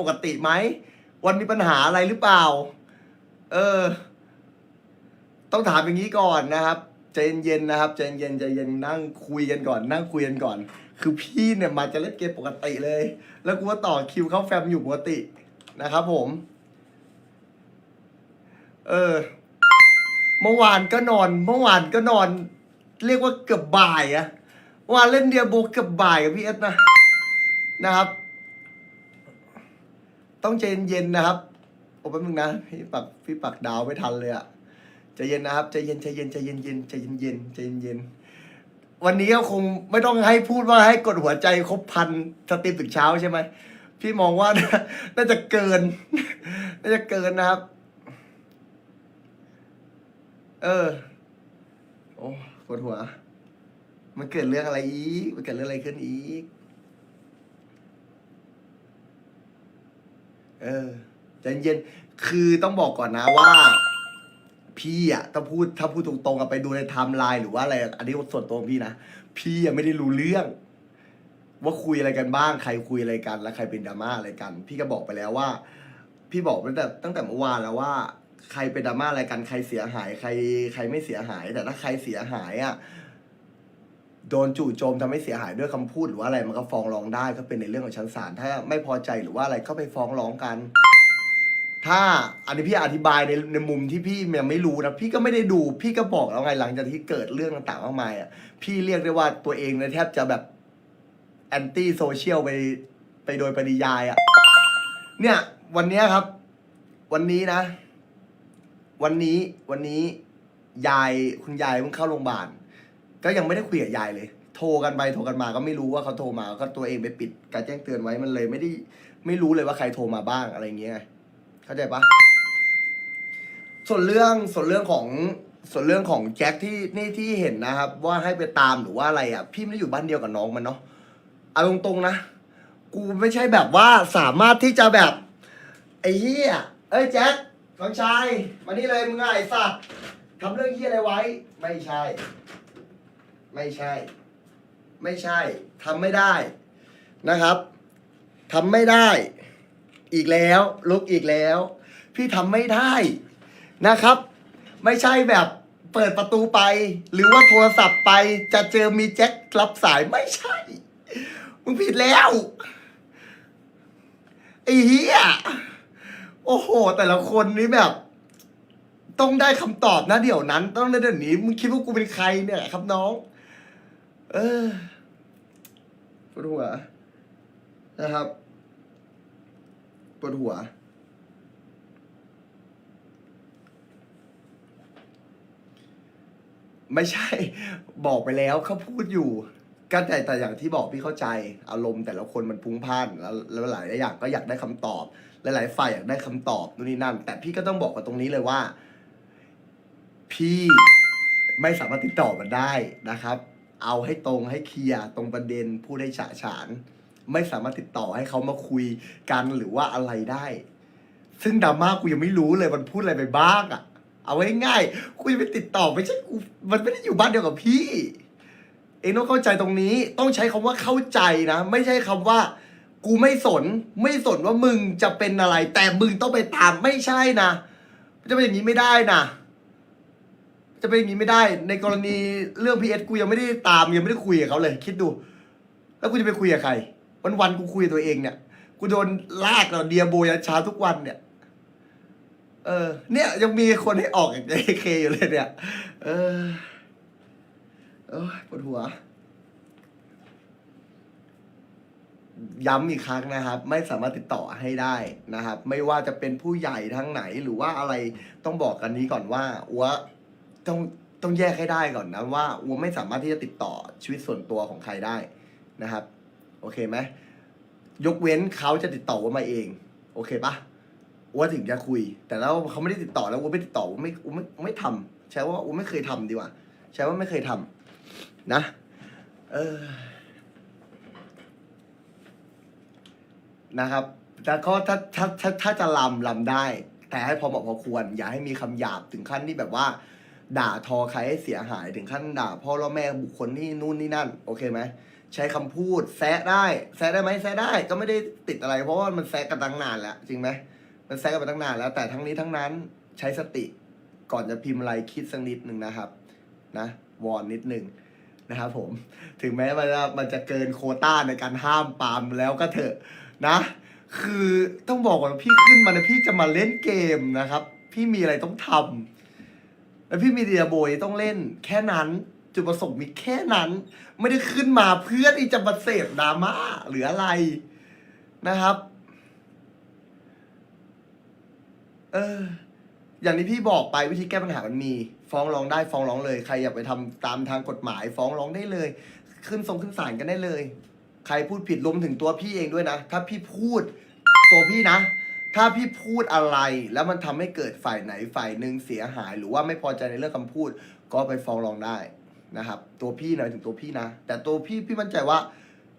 ปกติไหม วันมีปัญหาอะไรหรือเปล่า เออ ต้องถามอย่างนี้ก่อนนะครับใจเย็นๆนะครับใจเย็นๆใจเย็นนั่งคุยกันก่อน นั่งคุยกันก่อน คือพี่เนี่ยมาจะเล่นเกมปกติเลย แล้วกูก็ต่อคิวเข้าแฟมอยู่ปกตินะครับผม เออเมื่อวานก็นอน เมื่อวานก็นอน เรียกว่าเกือบบ่ายอะวานเล่นเดียโบเกือบบ่ายกับพี่เอสนะนะครับ ต้องใจเย็นๆนะครับโอ้แป๊บนึงนะพี่ปักพี่ปักดาวไม่ทันเลยอะใจเย็นนะครับใจเย็นใจเย็นใจเย็นเย็นใจเย็นเย็นใจเย็นเย็นวันนี้ก็คงไม่ต้องให้พูดว่าให้กดหัวใจครบพันสตรีมถึงเช้าใช่ไหมพี่มองว่าน่าจะเกิน น่าจะเกินนะครับ เออ โอ้ปวดหัว มันเกิดเรื่องอะไรอีก มันเกิดเรื่องอะไรขึ้นอีก เออใจเย็นคือต้องบอกก่อนนะว่า พี่อะถ้าพูดถ้าพูดตรงๆอะไปดูในไทม์ไลน์หรือว่าอะไรอันนี้ส่วนตัวของพี่นะพี่ยังไม่ได้รู้เรื่อง ว่าคุยอะไรกันบ้างใครคุยอะไรกัน แล้วใครเป็นดราม่าอะไรกัน พี่ก็บอกไปแล้วว่า พี่บอกตั้งแต่ตั้งแต่เมื่อวานแล้วว่า ใครเป็นดราม่าอะไรกันใครเสียหาย ใครใครไม่เสียหาย แต่ถ้าใครเสียหายอะ โดนจู่โจมทำให้เสียหายด้วยคำพูดหรือว่าอะไรมันก็ฟ้องร้องได้ก็เป็นในเรื่องของชั้นศาลถ้าไม่พอใจหรือว่าอะไรก็ไปฟ้องร้องกัน ถ้าอันนี้พี่อธิบายในในมุมที่พี่ยังไม่รู้นะพี่ก็ไม่ได้ดูพี่ก็บอกแล้วไงหลังจากที่เกิดเรื่องต่างๆมากมายอะพี่เรียกได้ว่าตัวเองเนี่ยแทบจะแบบแอนตี้โซเชียลไปไปโดยปริยายอะเนี่ยวันนี้ครับ วันนี้นะ วันนี้วันนี้ยายคุณยายเพิ่งเข้าโรงพยาบาล ก็ยังไม่ได้คุยกับยายเลย โทรกันไปโทรกันมาก็ไม่รู้ว่าเขาโทรมาก็ตัวเองไปปิดการแจ้งเตือนไว้มันเลยไม่ได้ไม่รู้เลยว่าใครโทรมาบ้างอะไรเงี้ยเข้าใจปะส่วนเรื่องส่วนเรื่องของส่วนเรื่องของแจ็คที่นี่ที่เห็นนะครับ ว่าให้ไปตามหรือว่าอะไรอะ พี่ไม่ได้อยู่บ้านเดียวกับน้องมันเนาะเอาตรงๆนะ กูไม่ใช่แบบว่าสามารถที่จะแบบไอ้เหี้ยเอ้ยแจ็คน้องชายมานี่เลยมึงอะไอ้สัตว์ทำเรื่องเหี้ยอะไรไว้ ไม่ใช่ ไม่ใช่ ไม่ใช่ทำไม่ได้นะครับทำไม่ได้อีกแล้วลุกอีกแล้ว พี่ทำไม่ได้นะครับ ไม่ใช่แบบเปิดประตูไป หรือว่าโทรศัพท์ไปจะเจอมีแจ็ครับสายไม่ใช่ มึงผิดแล้วไอ้เหี้ยโอ้โห แต่ละคนนี่แบบ ต้องได้คำตอบนะเดี๋ยวนั้น ต้องได้เดี๋ยวนี้มึงคิดว่ากูเป็นใครเนี่ยครับน้อง เออปวดหัวนะครับปวดหัว ไม่ใช่ บอกไปแล้วเขาพูดอยู่ก็แต่แต่อย่างที่บอกพี่เข้าใจอารมณ์แต่ละคนมันพลุ้งพล่านแล้วแล้วหลายอย่างก็อยากได้คำตอบหลายๆฝ่ายอยากได้คำตอบนู่นนี่นั่น แต่พี่ก็ต้องบอกกับตรงนี้เลยว่า พี่ไม่สามารถติดต่อมันได้นะครับ เอาให้ตรงให้เคลียร์ตรงประเด็นพูดให้ฉะฉาน ไม่สามารถติดต่อให้เขามาคุยกันหรือว่าอะไรได้ ซึ่งดราม่ากูยังไม่รู้เลยมันพูดอะไรไปบ้างอะเอาไว้ง่ายกูจะไปติดต่อไม่ใช่กูมันไม่ได้อยู่บ้านเดียวกับพี่ เองต้องเข้าใจตรงนี้ต้องใช้คำว่าเข้าใจนะ ไม่ใช่คำว่า กูไม่สน ไม่สนว่ามึงจะเป็นอะไร แต่มึงต้องไปตามไม่ใช่นะจะเป็นอย่างนี้ไม่ได้นะ จะเป็นอย่างนี้ไม่ได้ ในกรณีเรื่องพีเอสกูยังไม่ได้ตามยังไม่ได้คุยกับเขาเลย คิดดู แล้วกูจะไปคุยกับใคร วันวันๆกูคุยกับตัวเองเนี่ย กูโดนลากเราเดียโบยันเช้าทุกวันเนี่ย เออ เนี่ยยังมีคนให้ออกจากเอเคอยู่เลยเนี่ย เออเออปวดหัว ย้ำอีกครั้งนะครับ ไม่สามารถติดต่อให้ได้นะครับ ไม่ว่าจะเป็นผู้ใหญ่ทั้งไหนหรือว่าอะไรต้องบอกกันนี้ก่อนว่าอัว ต้องต้องแยกให้ได้ก่อนนะว่าอัวไม่สามารถที่จะติดต่อชีวิตส่วนตัวของใครได้นะครับ โอเคไหมยกเว้นเขาจะติดต่ออัวมาเอง โอเคปะอัวถึงจะคุย แต่แล้วเขาไม่ได้ติดต่อแล้วอัวไม่ติดต่ออัวไม่อัวไม่ไม่ทำใช้ว่าอัวไม่เคยทำดีกว่าใช้ว่าไม่เคยทำนะ เออนะครับแต่ก็ถ้าถ้าถ้าถ้าจะลำลำได้ แต่ให้พอเหมาะพอควร อย่าให้มีคำหยาบถึงขั้นที่แบบว่า ด่าทอใครให้เสียหายถึงขั้นด่าพ่อและแม่บุคคลที่นู่นนี่นั่น โอเคไหมใช้คำพูดแซะได้แซะได้ไหมแซะได้ก็ไม่ได้ติดอะไร เพราะว่ามันแซะกันตั้งนานแล้วจริงไหมมันแซะกันมาตั้งนานแล้วแต่ทั้งนี้ทั้งนั้นใช้สติก่อนจะพิมพ์อะไรคิดสักนิดหนึ่งนะครับนะวอนนิดหนึ่งนะครับผมถึงแม้มันจะมันจะเกินโคต้าในการห้ามปามแล้วก็เถอะนะ คือต้องบอกก่อนว่าพี่ขึ้นมานะพี่จะมาเล่นเกมนะครับ พี่มีอะไรต้องทำ แล้วพี่มีเดียโบยต้องเล่นแค่นั้น จุดประสงค์มีแค่นั้น ไม่ได้ขึ้นมาเพื่อที่จะมาเสพดราม่าหรืออะไรนะครับ เออ อย่างที่พี่บอกไปวิธีแก้ปัญหามันมี ฟ้องร้องได้ฟ้องร้องเลย ใครอยากไปทำตามทางกฎหมาย ฟ้องร้องได้เลย ขึ้นทรงขึ้นศาลกันได้เลย ใครพูดผิดรวมถึงตัวพี่เองด้วยนะ ถ้าพี่พูดตัวพี่นะ ถ้าพี่พูดอะไรแล้วมันทำให้เกิดฝ่ายไหนฝ่ายหนึ่งเสียหาย หรือว่าไม่พอใจในเรื่องคำพูด ก็ไปฟ้องร้องได้นะครับ ตัวพี่นะถึงตัวพี่นะ แต่ตัวพี่พี่มั่นใจว่า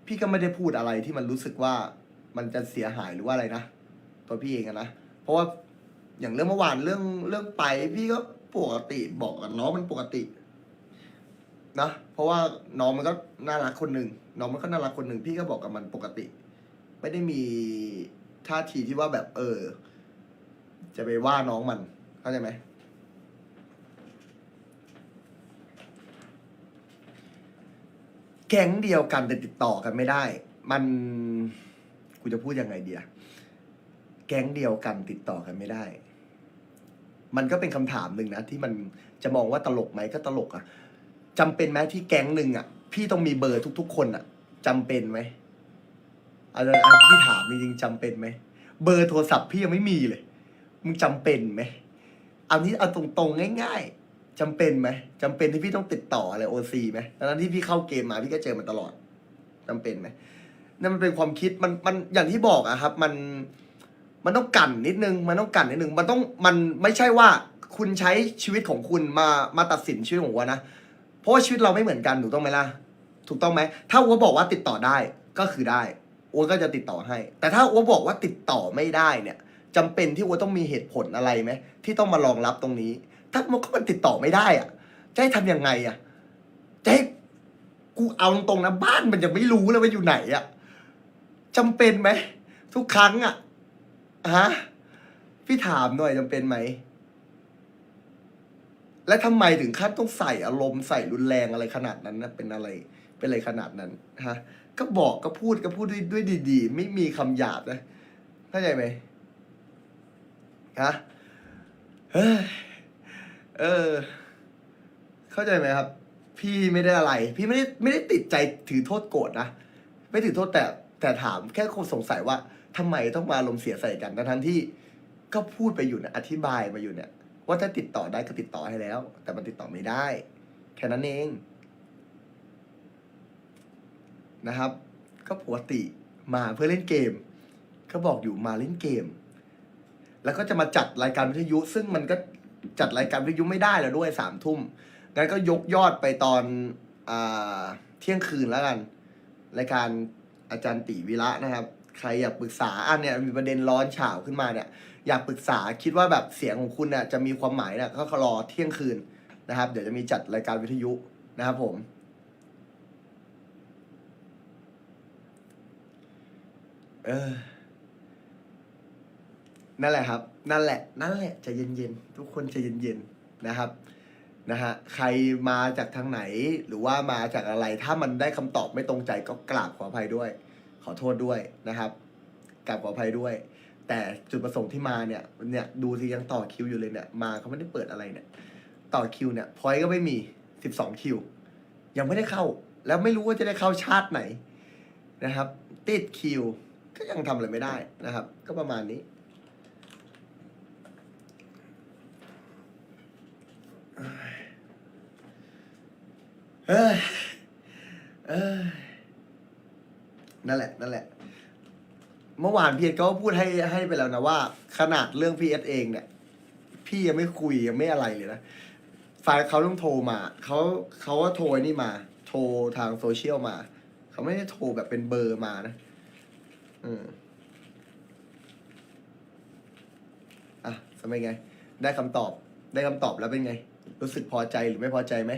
พี่ก็ไม่ได้พูดอะไรที่มันรู้สึกว่ามันจะเสียหายหรือว่าอะไรนะ ตัวพี่เองอะนะ เพราะว่าอย่างเรื่องเมื่อวานเรื่องเรื่องไป พี่ก็ปกติบอกกับน้องมันปกตินะ เพราะว่าน้องมันก็น่ารักคนหนึ่งน้องมันก็น่ารักคนหนึ่งพี่ก็บอกกับมันปกติ ไม่ได้มี ท่าทีที่ว่าแบบเออ จะไปว่าน้องมัน เข้าใจไหมแก๊งเดียวกันแต่ติดต่อกันไม่ได้ มันกูจะพูดยังไงเดียแก๊งเดียวกันติดต่อกันไม่ได้ มันก็เป็นคำถามหนึ่งนะที่มันจะมองว่าตลกไหมก็ตลกอะจำเป็นไหมที่แก๊งหนึ่งอะพี่ต้องมีเบอร์ทุก ๆ คนอะจำเป็นไหม อาจารย์อันพี่ถามจริงๆจำเป็นไหม เบอร์โทรศัพท์พี่ยังไม่มีเลย มึงจำเป็นไหมเอานี้เอาตรงๆง่าย ๆจำเป็นไหมจำเป็นที่พี่ต้องติดต่ออะไรโอซีไหมตอนนั้นที่พี่เข้าเกมมาพี่ก็เจอมันตลอดจำเป็นไหมนั่นมันเป็นความคิดมันมันอย่างที่บอกอะครับ มันมันต้องกันนิดนึง มันต้องกันนิดนึง มันต้องมันไม่ใช่ว่าคุณใช้ชีวิตของคุณมามาตัดสินชีวิตของวัวนะเพราะว่าชีวิตเราไม่เหมือนกันถูกต้องไหมล่ะ ถูกต้องไหม ถ้าวัวบอกว่าติดต่อได้ก็คือได้ วัวก็จะติดต่อให้ แต่ถ้าวัวบอกว่าติดต่อไม่ได้เนี่ยจำเป็นที่วัวต้องมีเหตุผลอะไรไหมที่ต้องมารองรับตรงนี้ ถ้ามันก็มันติดต่อไม่ได้อะจะให้ทำยังไงอะจะให้กูเอาตรงๆนะบ้านมันยังไม่รู้เลยว่าอยู่ไหนอะจำเป็นไหมทุกครั้งอะฮะพี่ถามหน่อยจำเป็นไหมและทำไมถึงขั้นต้องใส่อารมณ์ใส่รุนแรงอะไรขนาดนั้นนะเป็นอะไร เป็นอะไรขนาดนั้นฮะ ก็บอกก็พูดก็พูดด้วยด้วยดีๆ ไม่มีคำหยาบนะเข้าใจไหมฮะเฮ้ยเออ เข้าใจไหมครับ พี่ไม่ได้อะไร พี่ไม่ได้ไม่ได้ติดใจถือโทษโกรธนะไม่ถือโทษแต่แต่ถามแค่คนสงสัยว่าทำไมต้องมาลมเสียใส่กันทั้งที่ก็พูดไปอยู่เนี่ยอธิบายมาอยู่เนี่ย ว่าถ้าติดต่อได้ก็ติดต่อให้แล้ว แต่มันติดต่อไม่ได้ แค่นั้นเอง นะครับ ก็ปกติมาเพื่อเล่นเกม ก็บอกอยู่มาเล่นเกม แล้วก็จะมาจัดรายการวิทยุ ซึ่งมันก็จัดรายการวิทยุไม่ได้แล้วด้วยสามทุ่มงั้นก็ยกยอดไปตอนอเที่ยงคืนแล้วกัน รายการอาจารย์ติวิระนะครับ ใครอยากปรึกษาอันเนี่ยมีประเด็นร้อนฉาวขึ้นมาเนี่ย อยากปรึกษาคิดว่าแบบเสียงของคุณเนี่ยจะมีความหมายเนี่ยก็รอเที่ยงคืนนะครับ เดี๋ยวจะมีจัดรายการวิทยุนะครับผม เออ นั่นแหละครับ นั่นแหละ นั่นแหละใจะเย็นๆ ทุกคนใจะเย็นๆ นะครับ นะฮะ ใครมาจากทางไหน หรือว่ามาจากอะไร ถ้ามันได้คำตอบไม่ตรงใจก็กราบขออภัยด้วย ขอโทษด้วยนะครับ กราบขออภัยด้วย แต่จุดประสงค์ที่มาเนี่ย เนี่ยดูที่ยังต่อคิวอยู่เลยเนี่ย มาเขาไม่ได้เปิดอะไรเนี่ย ต่อคิวเนี่ย พอยก็ไม่มีสิบสองคิว ยังไม่ได้เข้า แล้วไม่รู้ว่าจะได้เข้าชาติไหนนะครับ ติดคิว ก็ยังทำอะไรไม่ได้นะครับ ก็ประมาณนี้เอ้ยเอ้ยนั่นแหละ นั่นแหละ เมื่อวานพีเอสก็พูดให้ให้ไปแล้วนะว่า ขนาดเรื่องพีเอสเองเนี่ย พี่ยังไม่คุยยังไม่อะไรเลยนะฝ่ายเขาต้องโทรมาเขาเขาก็โทรนี่มา โทรทางโซเชียลมา เขาไม่ได้โทรแบบเป็นเบอร์มานะ อืมอะทำไมไง ได้คำตอบ ได้คำตอบแล้วเป็นไง รู้สึกพอใจหรือไม่พอใจไหม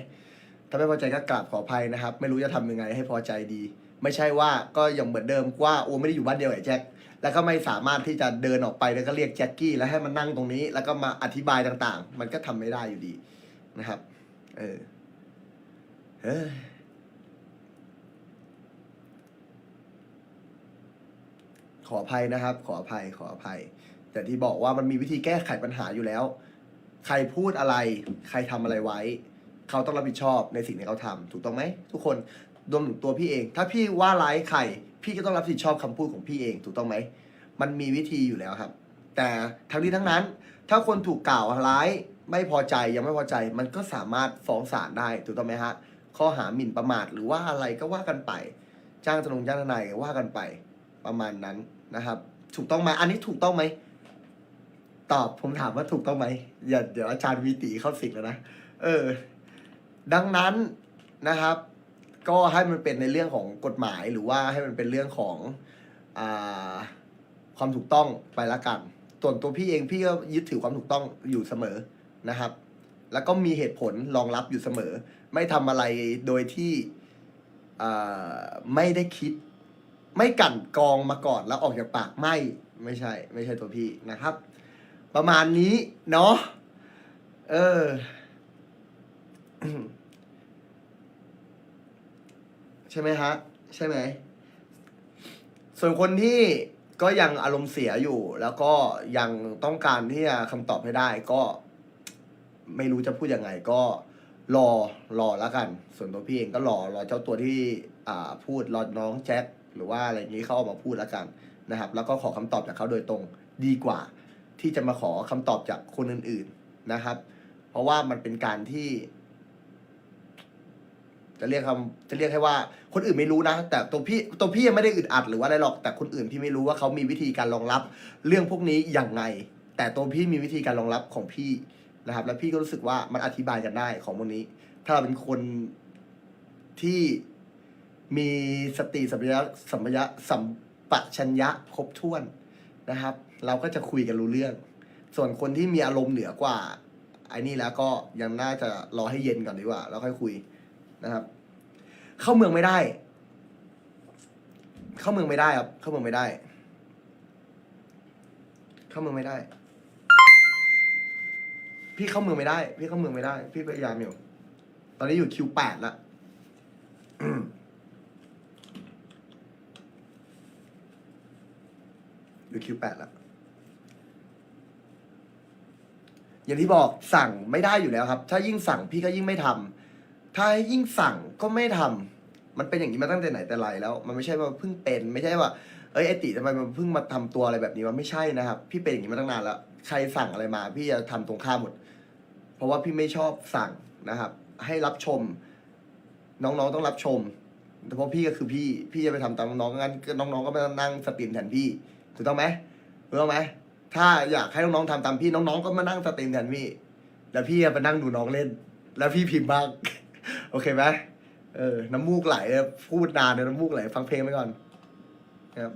ถ้าไม่พอใจก็กราบขออภัยนะครับ ไม่รู้จะทำยังไงให้พอใจดี ไม่ใช่ว่าก็ยังเหมือนเดิมว่าโอไม่ได้อยู่บ้านเดียวกับไอ้แจ็ค แล้วก็ไม่สามารถที่จะเดินออกไปแล้วก็เรียกแจ็คกี้แล้วให้มันนั่งตรงนี้ แล้วก็มาอธิบายต่าง ๆ มันก็ทำไม่ได้อยู่ดีนะครับ เออเฮ้ย ขออภัยนะครับ ขออภัยขออภัย แต่ที่บอกว่ามันมีวิธีแก้ไขปัญหาอยู่แล้ว ใครพูดอะไร ใครทำอะไรไว้ เขาต้องรับผิดชอบในสิ่งที่เขาทำถูกต้องไหมทุกคนรวมถึงตัวพี่เอง ถ้าพี่ว่าร้ายใคร พี่ก็ต้องรับผิดชอบคำพูดของพี่เอง ถูกต้องไหม มันมีวิธีอยู่แล้วครับ แต่ทั้งนี้ทั้งนั้น ถ้าคนถูกกล่าวร้ายไม่พอใจยังไม่พอใจ มันก็สามารถฟ้องศาลได้ ถูกต้องไหมฮะ ข้อหาหมิ่นประมาทหรือว่าอะไรก็ว่ากันไป จ้างทนงจ้างทนายก็ว่ากันไป ประมาณนั้น นะครับ ถูกต้องไหมอันนี้ถูกต้องไหมตอบผมถามว่าถูกต้องไหมอย่าเดี๋ยวอาจารย์วีตีเข้าสิงแล้วนะเออ ดังนั้นนะครับ ก็ให้มันเป็นในเรื่องของกฎหมายหรือว่าให้มันเป็นเรื่องของอาความถูกต้องไปละกันส่วนตัวพี่เองพี่ก็ยึดถือความถูกต้องอยู่เสมอนะครับ แล้วก็มีเหตุผลรองรับอยู่เสมอ ไม่ทำอะไรโดยที่ไม่ได้คิด ไม่กั่นกองมาก่อนแล้วออกจากปากไม่ไม่ใช่ ไม่ใช่ตัวพี่นะครับ ประมาณนี้เนาะเออใช่ไหมฮะใช่ไหมส่วนคนที่ก็ยังอารมณ์เสียอยู่ แล้วก็ยังต้องการที่จะคำตอบให้ได้ก็ ไม่รู้จะพูดยังไง ก็รอรอแล้วกัน ส่วนตัวพี่เองก็รอรอเจ้าตัวที่ อ่าพูดรอน้องแจ็ค หรือว่าอะไรอย่างนี้เขาออกมาพูดแล้วกันนะครับ แล้วก็ขอคำตอบจากเขาโดยตรงดีกว่า ที่จะมาขอคำตอบจากคนอื่น ๆนะครับ เพราะว่ามันเป็นการที่ จะเรียกคำจะเรียกให้ว่า คนอื่นไม่รู้นะ แต่ตัวพี่ตัวพี่ยังไม่ได้อึดอัดหรือว่าอะไรหรอกแต่คนอื่นพี่ไม่รู้ว่าเขามีวิธีการรองรับ เรื่องพวกนี้อย่างไง แต่ตัวพี่มีวิธีการรองรับของพี่นะครับ แล้วพี่ก็รู้สึกว่ามันอธิบายกันได้ของพวกนี้ ถ้าเราเป็นคนที่ มีสติสัมปชัญญะสัมปชัญญะสัมปชัญญะครบถ้วนนะครับ เราก็จะคุยกันรู้เรื่อง ส่วนคนที่มีอารมณ์เหนือกว่าไอ้นี่แล้วก็ยังน่าจะรอให้เย็นก่อนดีกว่า แล้วค่อยคุยนะครับ เข้าเมืองไม่ได้ เข้าเมืองไม่ได้ครับ เข้าเมืองไม่ได้ เข้าเมืองไม่ได้ พี่เข้าเมืองไม่ได้ พี่เข้าเมืองไม่ได้ พี่พยายามอยู่ตอนนี้อยู่คิวแปดละ อยู่คิวแปดละอย่างที่บอกสั่งไม่ได้อยู่แล้วครับ ถ้ายิ่งสั่งพี่ก็ยิ่งไม่ทำถ้ายิ่งสั่งก็ไม่ทำมันเป็นอย่างนี้มาตั้งแต่ไหนแต่ไรแล้ว มันไม่ใช่ว่าเพิ่งเป็น ไม่ใช่ว่าเอ้ยไอติทำไมมันเพิ่งมาทำตัวอะไรแบบนี้มันไม่ใช่นะครับ พี่เป็นอย่างนี้มาตั้งนานแล้ว ใครสั่งอะไรมา พี่จะทำตรงข้ามหมด เพราะว่าพี่ไม่ชอบสั่งนะครับ ให้รับชม น้องๆต้องรับชมแต่เพราะพี่ก็คือพี่ พี่จะไปทำตามน้องงั้นน้องๆก็ไปนั่งสตรีมแทนพี่ ถูกต้องไหมถูกต้องไหมถ้าอยากให้น้องๆทำตามพี่น้องๆก็มานั่งสตรีมแทนพี่ แล้วพี่จะไปนั่งดูน้องเล่น แล้วพี่พิมพ์บ้าง โอเคไหมเออ น้ำมูกไหลพูดนานเลยน้ำมูกไหลฟังเพลงไปก่อนครับ